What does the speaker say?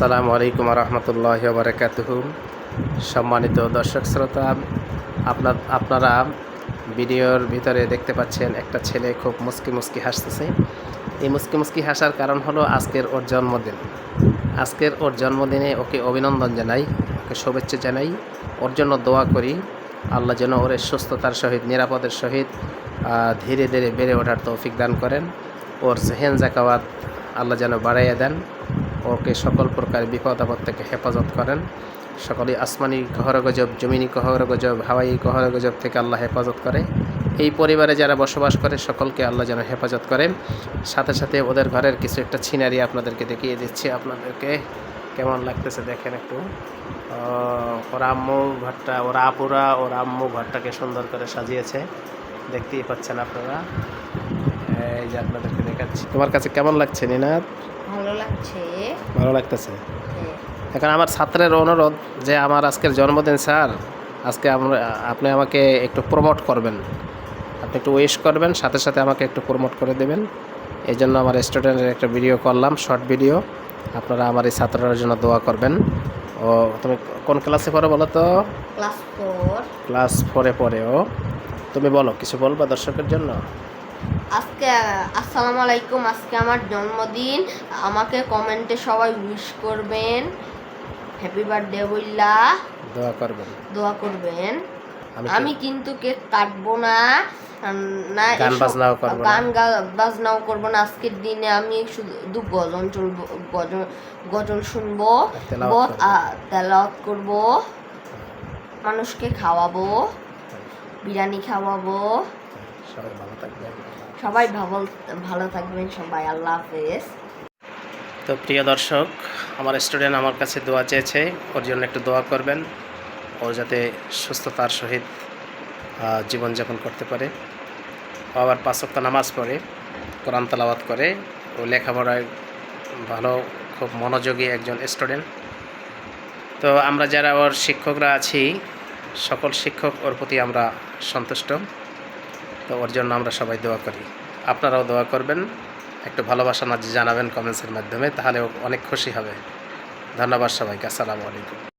আসসালামু আলাইকুম রহমতুল্লাহ বারকাতুহ। সম্মানিত দর্শক শ্রোতা, আপনার, আপনারা ভিডিওর ভিতরে দেখতে পাচ্ছেন একটা ছেলে খুব মুস্কি মুস্কি হাসতেছে। এই মুস্কি মুস্কি হাসার কারণ হলো আজকের ওর জন্মদিন। আজকের ওর জন্মদিনে ওকে অভিনন্দন জানাই, ওকে শুভেচ্ছা জানাই। ওর জন্য দোয়া করি, আল্লাহ যেন ওর সুস্থতার সহিত, নিরাপদের সহিত ধীরে ধীরে বেড়ে ওঠার তৌফিক দান করেন। ওর জেহেন জাকাওয়াত আল্লাহ যেন বাড়াইয়া দেন। ওকে সকল প্রকার বিপদ আপদ থেকে হেফাজত করেন। সকলে আসমানি কহর গজব জমিনি কহর গজব হাওয়াই কহর গজব থেকে আল্লাহ হেফাজত করে। এই পরিবারে যারা বসবাস করে, সকলকে আল্লাহ যেন হেফাজত করে সাথে সাথে ওদের ঘরের কিছু একটা ছিনারি আপনাদেরকে দেখিয়ে দিচ্ছি আপনাদেরকে। কেমন লাগতেছে দেখেন একটু। ওর আম্মু ঘরটা, ওর আপুরা, ওর আম্মু ঘরটাকে সুন্দর করে সাজিয়েছে। দেখতেই পাচ্ছেন আপনারা। এই যে আপনাদেরকে দেখাচ্ছি। তোমার কাছে কেমন লাগছে নিনাদ? ভালো লাগছে। ভালো লাগতেছে? হ্যাঁ। এখন আমার ছাত্রের অনুরোধ যে আমার আজকের জন্মদিন স্যার আজকে আমরা আপনি আমাকে একটু প্রমোট করবেন। আপনি একটু উইশ করবেন সাথে সাথে আমাকে একটু প্রমোট করে দেবেন। এই জন্য আমার স্টুডেন্টের একটা ভিডিও করলাম শর্ট ভিডিও আপনারা আমার এই ছাত্রটার জন্য দোয়া করবেন। ও তুমি কোন ক্লাসে পড়ো বলো তো? ক্লাস ফোর ক্লাস ফোরে পড়ে ও। তুমি বলো কিছু বলবা দর্শকের জন্য? আজকে আসসালামু আলাইকুম আজকে আমার জন্মদিন। আমাকে কমেন্টে সবাই উইশ করবেন। হ্যাপি বার্থডে বইলা দোয়া করবেন। দোয়া করবেন। আমি কিন্তু কেক কাটবো না। না গান বাজনাও করব না। গান বাজনাও করব না। আজকের দিনে আমি শুধু গজন চলবো গজন গজল শুনব। তেলাওয়াত করব। মানুষকে খাওয়াবো। বিরিয়ানি খাওয়াবো। সবাই ভালো থাকবেন। সবাই ভালো ভালো থাকবেন সবাই আল্লাহ হাফেজ। তো প্রিয় দর্শক আমার স্টুডেন্ট আমার কাছে দোয়া চেয়েছে ওর জন্য একটু দোয়া করবেন ও যাতে সুস্থতার সহিত জীবনযাপন করতে পারে। ও আবার পাঁচক্ত নামাজ পড়ে কোরআন তালাওয়াত করে ও লেখাপড়ায় ভালো খুব মনোযোগী একজন স্টুডেন্ট। তো আমরা যারা ওর শিক্ষকরা আছি সকল শিক্ষক ওর প্রতি আমরা সন্তুষ্ট। তো ওর জন্য আমরা সবাই দোয়া করি। আপনারাও দোয়া করবেন। একটু ভালোবাসা না জানাবেন কমেন্টসের মাধ্যমে তাহলে অনেক খুশি হবে। ধন্যবাদ সবাইকে। আসসালামু আলাইকুম।